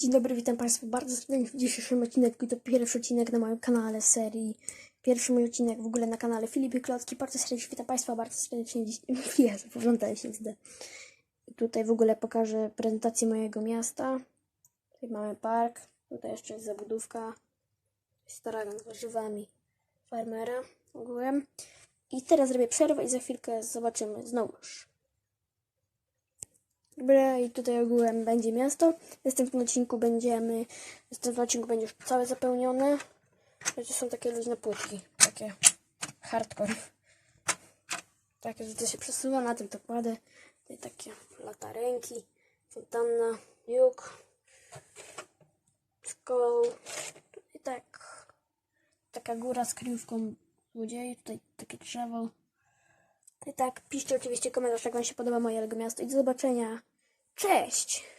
Dzień dobry, witam Państwa bardzo serdecznie w dzisiejszym odcinku. To pierwszy odcinek na moim kanale serii. Pierwszy mój odcinek w ogóle na kanale Filipy Klocki. Bardzo serdecznie witam Państwa, bardzo serdecznie dziś. Jezu, poglądałem się zde. Tutaj w ogóle pokażę prezentację mojego miasta. Tutaj mamy park. Tutaj jeszcze jest zabudówka. Jest taragan z warzywami farmera ogółem. I teraz zrobię przerwę i za chwilkę zobaczymy znowuż. Dobra, i tutaj ogółem będzie miasto. W następnym odcinku będziemy. W następnym odcinku będzie już całe zapełnione. To są takie luźne płytki. Takie hardcore. Takie, że to się przesuwa, na tym to kładę. Tutaj takie latarenki, fontanna, juk, szkołą. Tutaj tak. Taka góra z kryjówką złodziei. Tutaj takie drzewo. Tak, piszcie oczywiście komentarz, jak Wam się podoba moje Lego Miasto i do zobaczenia. Cześć!